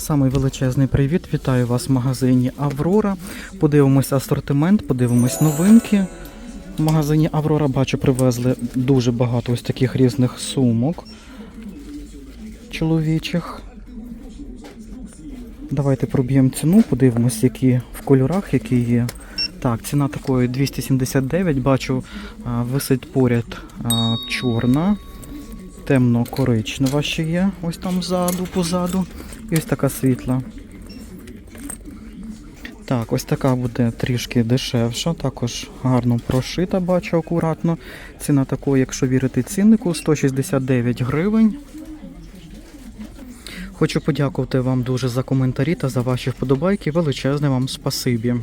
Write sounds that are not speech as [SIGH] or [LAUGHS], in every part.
Самий величезний привіт. Вітаю вас в магазині Аврора. Подивимось асортимент, подивимось новинки. В магазині Аврора бачу, привезли дуже багато ось таких різних сумок чоловічих. Давайте проб'ємо ціну, подивимось, які в кольорах, які є. Так, ціна такої 279. Бачу, висить поряд чорна, темно-коричнева ще є. Ось там ззаду, позаду. І ось така світла. Так, ось така буде трішки дешевша, також гарно прошита, бачу акуратно. Ціна такої, якщо вірити ціннику, 169 гривень. Хочу подякувати вам дуже за коментарі та за ваші вподобайки. Величезне вам спасибі.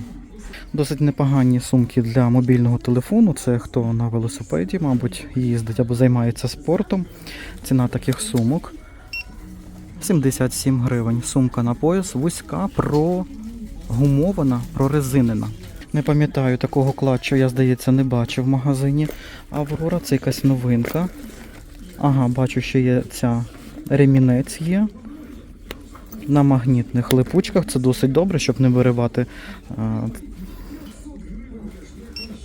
Досить непогані сумки для мобільного телефону. Це хто на велосипеді, мабуть, їздить або займається спортом. Ціна таких сумок 77 гривень. Сумка на пояс, вузька, прогумована, прорезинена. Не пам'ятаю такого клатчу, я, здається, не бачив в магазині Аврора. Це якась новинка. Ага, бачу, ще є ця ремінець є. На магнітних липучках. Це досить добре, щоб не виривати.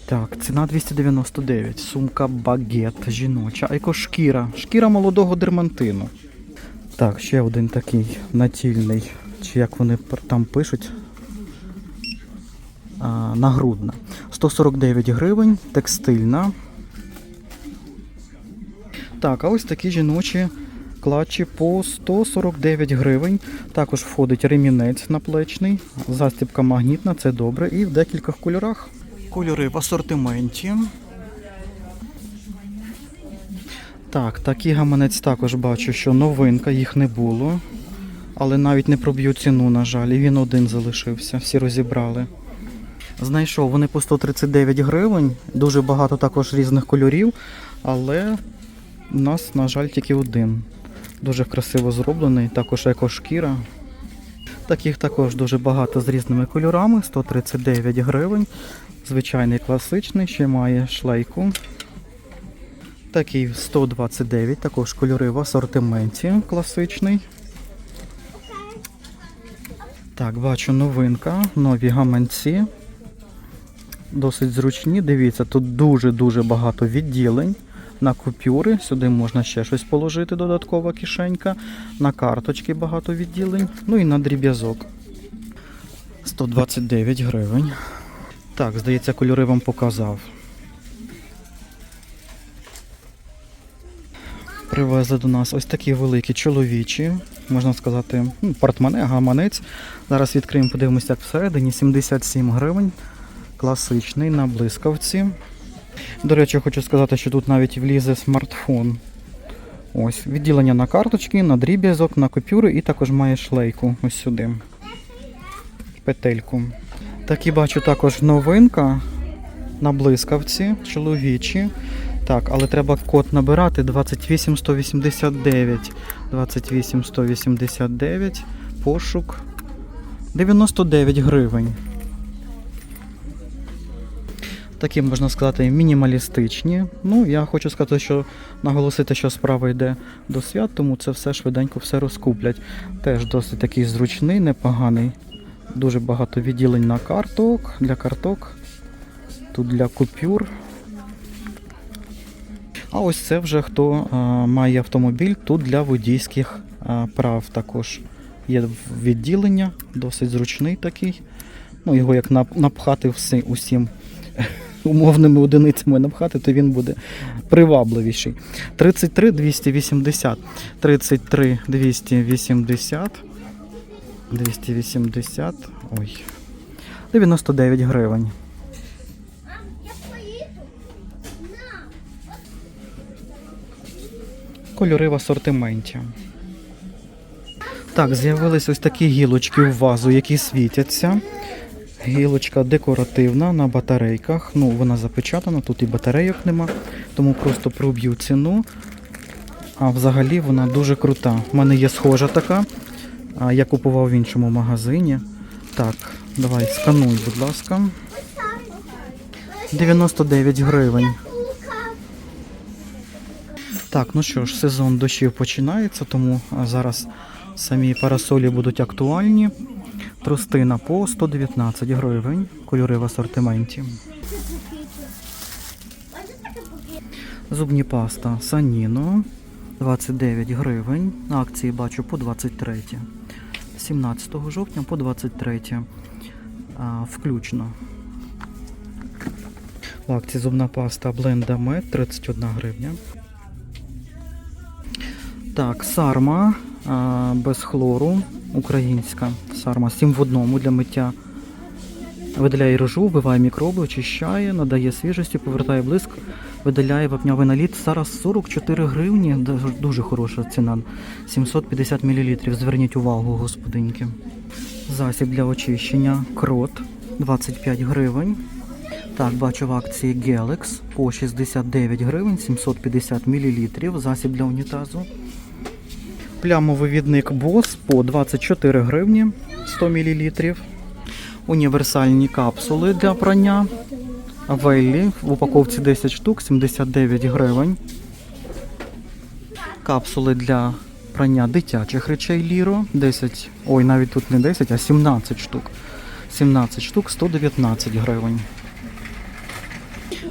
Так, ціна 299. Сумка багет жіноча. Екошкіра. Шкіра молодого дермантину. Так, ще один такий натільний, чи як вони там пишуть. А, нагрудна. 149 гривень, текстильна. Так, а ось такі жіночі клатчі по 149 гривень. Також входить ремінець наплечний, застібка магнітна, це добре. І в декількох кольорах. Кольори в асортименті. Так, такий гаманець також бачу, що новинка, їх не було. Але навіть не проб'ю ціну, на жаль, і він один залишився, всі розібрали. Знайшов вони по 139 гривень, дуже багато також різних кольорів, але у нас, на жаль, тільки один. Дуже красиво зроблений, також екошкіра. Таких також дуже багато з різними кольорами, 139 гривень. Звичайний класичний, ще має шлейку. Такий 129, також кольори в асортименті класичний. Так, бачу новинка, нові гаманці. Досить зручні. Дивіться, тут дуже-дуже багато відділень. На купюри, сюди можна ще щось положити, додаткова кишенька. На карточки багато відділень. Ну і на дріб'язок. 129 гривень. Так, здається, кольори вам показав. Привезли до нас ось такі великі чоловічі, можна сказати, ну, портмоне, гаманець. Зараз відкриємо, подивимося, як всередині. 77 гривень. Класичний на блискавці. До речі, хочу сказати, що тут навіть влізе смартфон. Ось, відділення на карточки, на дріб'язок, на купюри і також має шлейку ось сюди. Петельку. Так і бачу також новинка на блискавці, чоловічі. Так, але треба код набирати 28189. 28189. Пошук. 99 гривень. Такі, можна сказати, мінімалістичні. Ну, я хочу сказати, що наголосити, що справа йде до свят, тому це все швиденько все розкуплять. Теж досить такий зручний, непоганий. Дуже багато відділень на карток, для карток, тут для купюр. А ось це вже хто а, має автомобіль, тут для водійських а, прав також є відділення, досить зручний такий. Ну, його як напхати всі, усім [LAUGHS] умовними одиницями напхати, то він буде привабливіший. 33 280. 33 280. 280. Ой. 99 гривень. Кольори в асортименті. Так, з'явились ось такі гілочки в вазу, які світяться. Гілочка декоративна на батарейках. Ну, вона запечатана, тут і батарейок нема, тому просто проб'ю ціну. А взагалі вона дуже крута. У мене є схожа така. Я купував в іншому магазині. Так, давай скануй, будь ласка. 99 гривень. Так, ну що ж, сезон дощів починається, тому зараз Самі парасолі будуть актуальні. Тростина по 119 гривень. Кольори в асортименті. Зубні паста Саніно 29 гривень. На акції бачу по 23. 17 жовтня по 23. А, включно. В акції зубна паста Бленда Мед 31 гривня. Так, сарма а, без хлору, українська. Сарма 7 в одному для миття. Видаляє рожу, вбиває мікроби, очищає, надає свіжості, повертає блиск, видаляє вапнявий наліт. Зараз 44 гривні, дуже- хороша ціна. 750 мл. Зверніть увагу, господинки. Засіб для очищення крот 25 гривень. Так, бачу в акції Gelex по 69 гривень, 750 мл. Засіб для унітазу. Плямовий відник Бос по 24 гривні 100 мл. Універсальні капсули для прання. Веллі в упаковці 10 штук, 79 гривень. Капсули для прання дитячих речей Ліро. 10, ой, навіть тут не 10, а 17 штук. 17 штук, 119 гривень.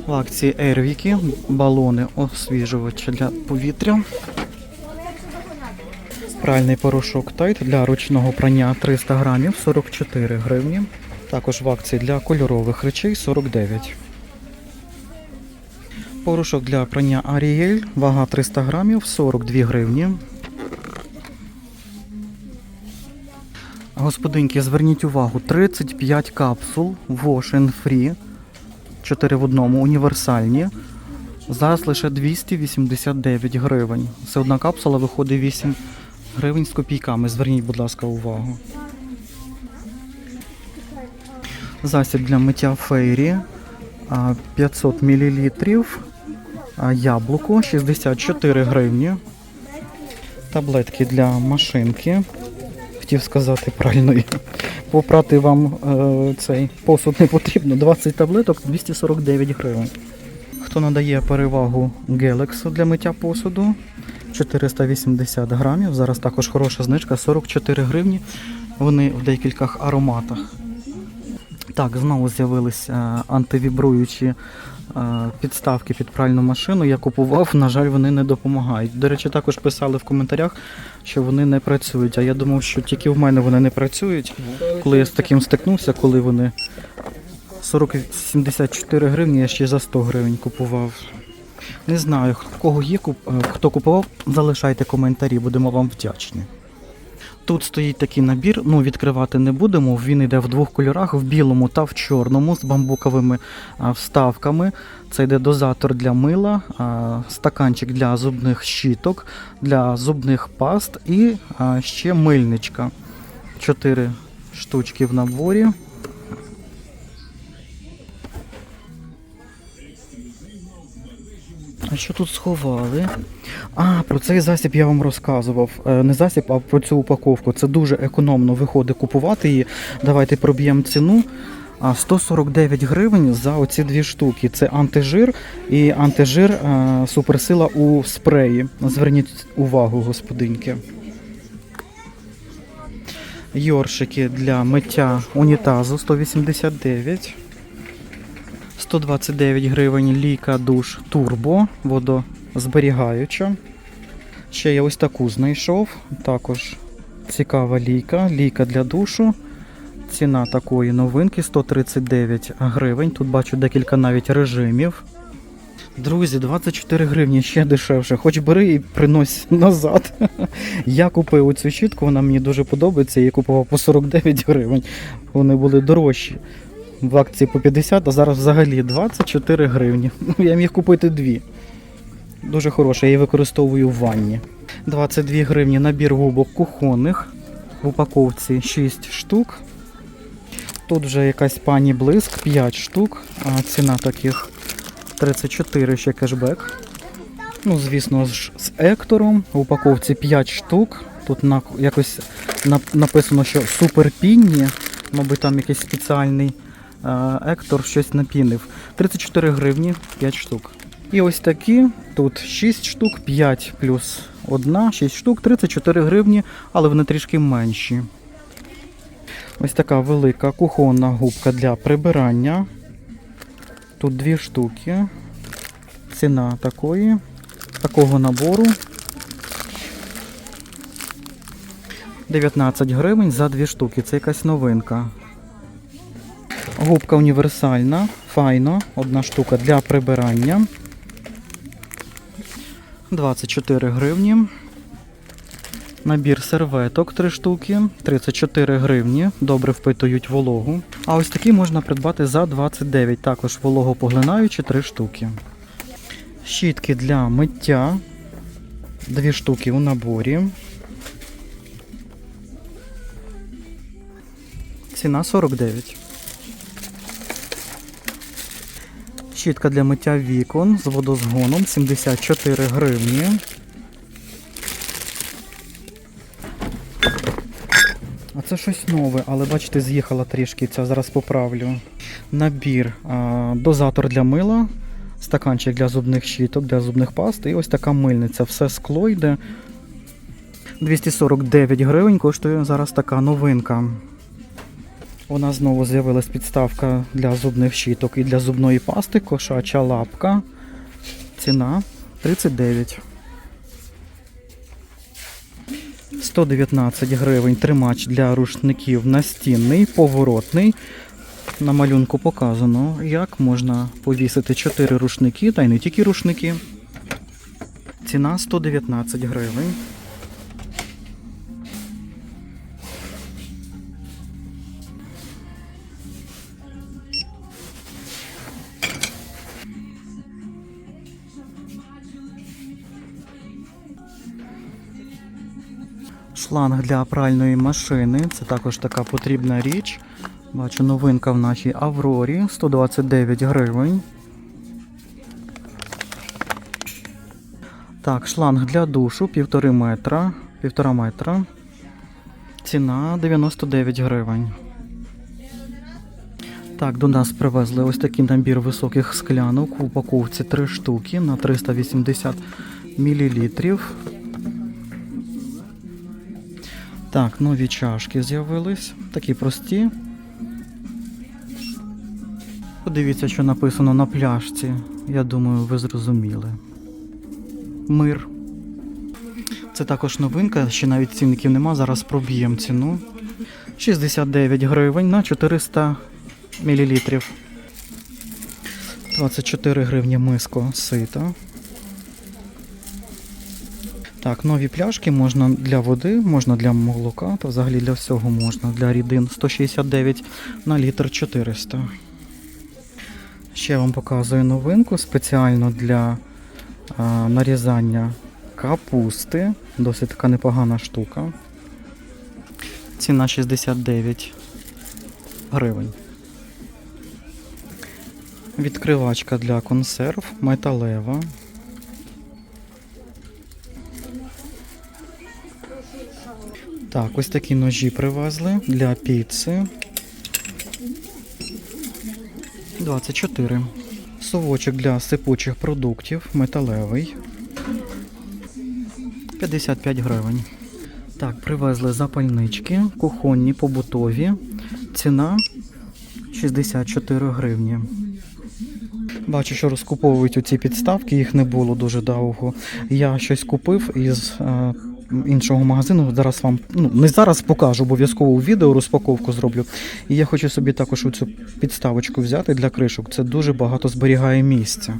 В акції Ервіки балони освіжувачі для повітря. Пральний порошок Тайт для ручного прання 300 грамів 44 гривні. Також в акції для кольорових речей 49. Порошок для прання Аріель, вага 300 грамів 42 гривні. Господинки, зверніть увагу, 35 капсул Wash and Free 4 в одному універсальні. Зараз лише 289 гривень. Це одна капсула виходить 8 гривень з копійками. Зверніть, будь ласка, увагу. Засіб для миття фейрі 500 мл. Яблуко 64 гривні. Таблетки для машинки. Хотів сказати пральної. Попрати вам е, цей посуд не потрібно. 20 таблеток 249 гривень. Хто надає перевагу Гелексу для миття посуду 480 грамів. Зараз також хороша знижка 44 гривні. Вони в декількох ароматах. Так, знову з'явилися антивібруючі е, підставки під пральну машину. Я купував, на жаль, вони не допомагають. До речі, також писали в коментарях, що вони не працюють. А я думав, що тільки в мене вони не працюють. Коли я з таким стикнувся, коли вони 40 74 гривні, я ще за 100 гривень купував. Не знаю, кого є, е, хто купував, залишайте коментарі, будемо вам вдячні. Тут стоїть такий набір, ну відкривати не будемо. Він йде в двох кольорах: в білому та в чорному з бамбуковими вставками. Це йде дозатор для мила, стаканчик для зубних щіток, для зубних паст і ще мильничка. Чотири штучки в наборі. А що тут сховали? А, про цей засіб я вам розказував. Е, Не засіб, а про цю упаковку. Це дуже економно виходить купувати її. Давайте проб'ємо ціну. А 149 гривень за оці дві штуки. Це антижир і антижир е, суперсила у спреї. Зверніть увагу, господинки. Йоршики для миття унітазу 189. 129 гривень ліка душ турбо, водозберігаюча. Ще я ось таку знайшов. Також цікава ліка. Ліка для душу. Ціна такої новинки 139 гривень. Тут бачу декілька навіть режимів. Друзі, 24 гривні ще дешевше. Хоч бери і принось назад. [LAUGHS] Я купив цю щітку, вона мені дуже подобається. Я її купував по 49 гривень. Вони були дорожчі. В акції по 50, а зараз взагалі 24 гривні. [LAUGHS] Ну, Я міг купити дві. Дуже хороша, я її використовую в ванні. 22 гривні набір губок кухонних. В упаковці 6 штук. Тут вже якась пані блиск, 5 штук. А ціна таких 34 ще кешбек. Ну, звісно ж, з ектором. В упаковці 5 штук. Тут на, якось нап- написано, що супер пінні. Мабуть, там якийсь спеціальний ектор щось напінив. 34 гривні 5 штук. І ось такі. Тут 6 штук, 5 плюс одна, 6 штук, 34 гривні, але вони трішки менші. Ось така велика кухонна губка для прибирання. Тут дві штуки. Ціна такої, такого набору 19 гривень за дві штуки. Це якась новинка. Губка універсальна, файно, одна штука для прибирання. 24 гривні. Набір серветок 3 штуки, 34 гривні. Добре впитують вологу. А ось такі можна придбати за 29. Також вологопоглинаючі 3 штуки. Щітки для миття. 2 штуки у наборі. Ціна 49. Щітка для миття вікон з водозгоном 74 гривні. А це щось нове, але бачите, з'їхала трішки. Ця зараз поправлю. Набір а, дозатор для мила, стаканчик для зубних щіток, для зубних паст і ось така мильниця. Все скло йде. 249 гривень коштує зараз така новинка. У нас знову з'явилась підставка для зубних щіток і для зубної пасти, кошача лапка. Ціна 39. 119 гривень тримач для рушників настінний, поворотний. На малюнку показано, як можна повісити 4 рушники, та й не тільки рушники. Ціна 119 гривень. Шланг для пральної машини. Це також така потрібна річ. Бачу, новинка в нашій Аврорі 129 гривень. Так, шланг для душу півтори метра. Півтора метра. Ціна 99 гривень. Так, до нас привезли ось такий набір високих склянок. В упаковці 3 штуки на 380 мл. Так, нові чашки з'явились. Такі прості. Подивіться, що написано на пляшці. Я думаю, ви зрозуміли. Мир. Це також новинка, ще навіть цінників нема. Зараз проб'ємо ціну. 69 гривень на 400 мл. 24 гривні миско сита. Так, нові пляшки можна для води, можна для молока, та взагалі для всього можна. Для рідин 169 на літр 400. Ще вам показую новинку спеціально для а, нарізання капусти. Досить така непогана штука. Ціна 69 гривень. Відкривачка для консерв металева. Так, ось такі ножі привезли для піци. 24. Совочок для сипучих продуктів металевий. 55 гривень. Так, привезли запальнички, кухонні, побутові. Ціна 64 гривні. Бачу, що розкуповують оці підставки, їх не було дуже довго. Я щось купив із е, іншого магазину. Зараз вам ну не зараз покажу, обов'язково у відео розпаковку зроблю. І я хочу собі також оцю підставочку взяти для кришок. Це дуже багато зберігає місця.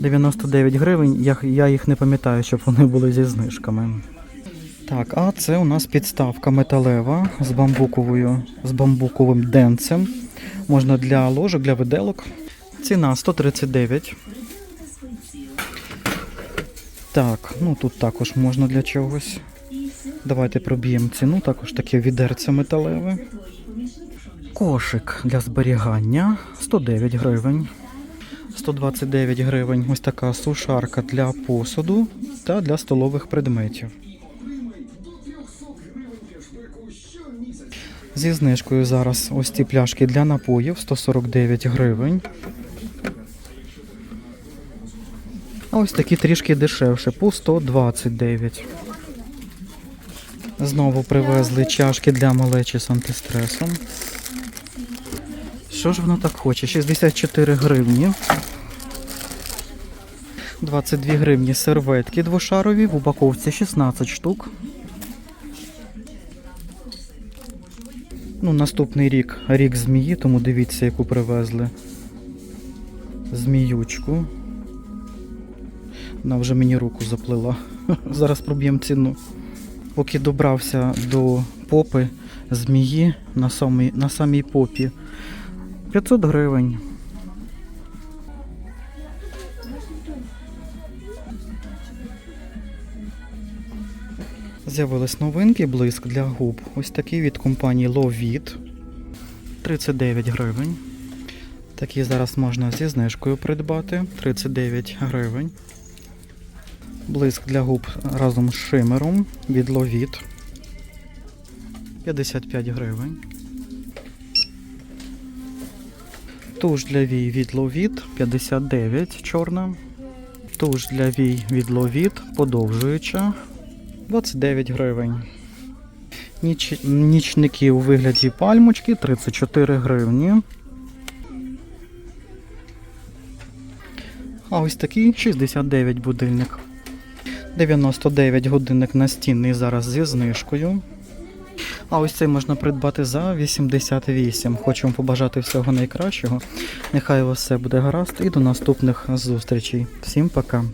99 гривень, я, я їх не пам'ятаю, щоб вони були зі знижками. Так, а це у нас підставка металева з бамбуковою, з бамбуковим денцем. Можна для ложок, для виделок. Ціна 139. Так, ну тут також можна для чогось. Давайте проб'ємо ціну, також таке відерце металеве. Кошик для зберігання 109 гривень. 129 гривень. Ось така сушарка для посуду та для столових предметів. Зі знижкою зараз ось ці пляшки для напоїв 149 гривень. Ось такі трішки дешевше, по 129. Знову привезли чашки для малечі з антистресом. Що ж воно так хоче? 64 гривні. 22 гривні серветки двошарові, в упаковці 16 штук. Ну, наступний рік рік змії, тому дивіться, яку привезли. Зміючку. Вона вже мені руку заплила. [LAUGHS] Зараз проб'ємо ціну. Поки добрався до попи змії на самій, на самій попі. 500 гривень. З'явились новинки, блиск для губ. Ось такий від компанії Lovit. 39 гривень. Такі зараз можна зі знижкою придбати. 39 гривень. Блиск для губ разом з шимером від Lovit. 55 гривень. Туш для вій від Lovit 59 чорна. Туш для вій від Lovit подовжуюча 29 гривень. Ніч... Нічники у вигляді пальмочки 34 гривні. А ось такий 69 будильник. 99 годинник настінний зараз зі знижкою. А ось цей можна придбати за 88. Хочу вам побажати всього найкращого. Нехай у вас все буде гаразд і до наступних зустрічей. Всім пока!